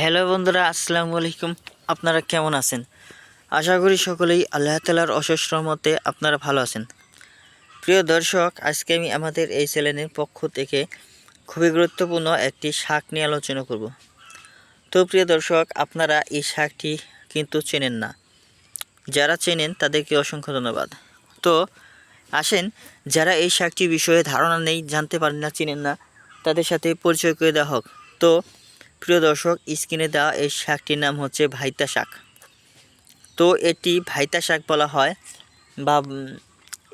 Hello বন্ধুরা, আসসালামু আলাইকুম। আপনারা কেমন আছেন? আশা করি সকলেই আল্লাহ তালার অশেষ রহমতে আপনারা ভালো আছেন। প্রিয় দর্শক, আজকে আমি আমাদের এই চ্যানেলের পক্ষ থেকে খুবই গুরুত্বপূর্ণ একটি শাক নিয়ে আলোচনা করব। তো প্রিয় দর্শক, আপনারা এই শাকটি কিন্তু চেনেন না। যারা চেনেন, তাদেরকে অসংখ্য ধন্যবাদ। তো আসেন, যারা এই শাকটি বিষয়ে ধারণা নেই, জানতে পারেন না, চিনেন না, তাদের সাথে পরিচয় করে দেওয়া হোক। তো প্রিয় দর্শক, স্ক্রিনে দেওয়া এই শাকটির নাম হচ্ছে ভাইতা শাক। তো এটি ভাইতা শাক বলা হয় বা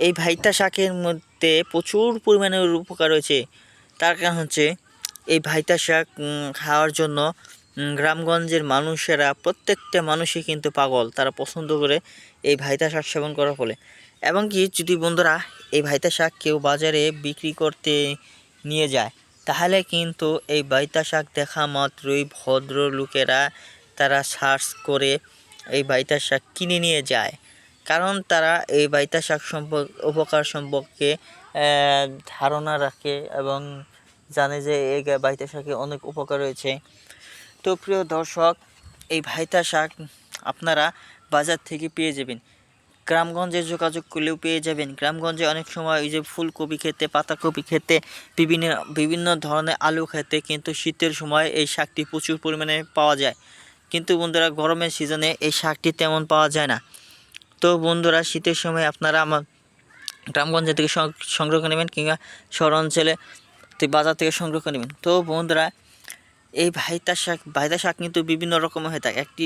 এই ভাইতা শাকের মধ্যে প্রচুর পরিমাণে উপকার রয়েছে। তার কারণ হচ্ছে এই ভাইতা শাক খাওয়ার জন্য গ্রামগঞ্জের মানুষেরা প্রত্যেকটা মানুষই কিন্তু পাগল। তারা পছন্দ করে এই ভাইতা শাক সেবন করার ফলে। এবং কি, যদি বন্ধুরা এই ভাইতা শাক কেউ বাজারে বিক্রি করতে নিয়ে যায় তাহলে কিন্তু এই বাইতা শাক দেখা মাত্রই ভদ্র লোকেরা তারা সার্চ করে এই বাইতা শাক কিনে নিয়ে যায়। কারণ তারা এই বাইতা শাক সম্পর্ক, উপকার সম্পর্কে ধারণা রাখে এবং জানে যে এই বাইতা শাকে অনেক উপকার রয়েছে। তো প্রিয় দর্শক, এই ভাইতা শাক আপনারা বাজার থেকে পেয়ে যাবেন। গ্রামগঞ্জে যোগাযোগ করলেও পেয়ে যাবেন। গ্রামগঞ্জে অনেক সময় এই যে ফুলকপি খেতে, পাতাকপি খেতে, বিভিন্ন বিভিন্ন ধরনের আলু খেতে কিন্তু শীতের সময় এই শাকটি প্রচুর পরিমাণে পাওয়া যায়। কিন্তু বন্ধুরা, গরমের সিজনে এই শাকটি তেমন পাওয়া যায় না। তো বন্ধুরা, শীতের সময় আপনারা আমার গ্রামগঞ্জ থেকে সংগ্রহ করে নেবেন কিংবা শহর অঞ্চলে বাজার থেকে সংগ্রহ করে নেবেন। তো বন্ধুরা, এই ভাইতা শাক ভাইতা শাক কিন্তু বিভিন্ন রকমের হয়ে থাকে। একটি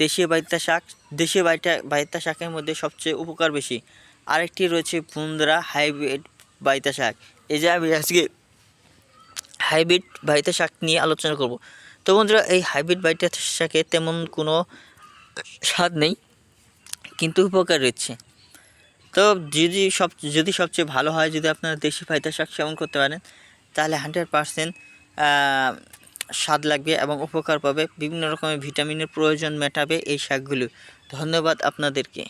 দেশীয় বাইতা শাক, দেশীয় বাইটা বাইতা শাকের মধ্যে সবচেয়ে উপকার বেশি। আরেকটি রয়েছে বন্ধুরা হাইব্রিড বাইতা শাক। এই যে আমি আজকে হাইব্রিড বাইতা শাক নিয়ে আলোচনা করব। তো বন্ধুরা, এই হাইব্রিড বাইতা শাকে তেমন কোনো স্বাদ নেই, কিন্তু উপকার রয়েছে। তো যদি সব, যদি সবচেয়ে ভালো হয়, যদি আপনারা দেশি ফায়দা শাক সেবন করতে পারেন, তাহলে হান্ড্রেড পারসেন্ট স্বাদ লাগবে এবং উপকার পাবে। বিভিন্ন রকমের ভিটামিনের প্রয়োজন মেটাবে এই শাকগুলো। ধন্যবাদ আপনাদেরকে।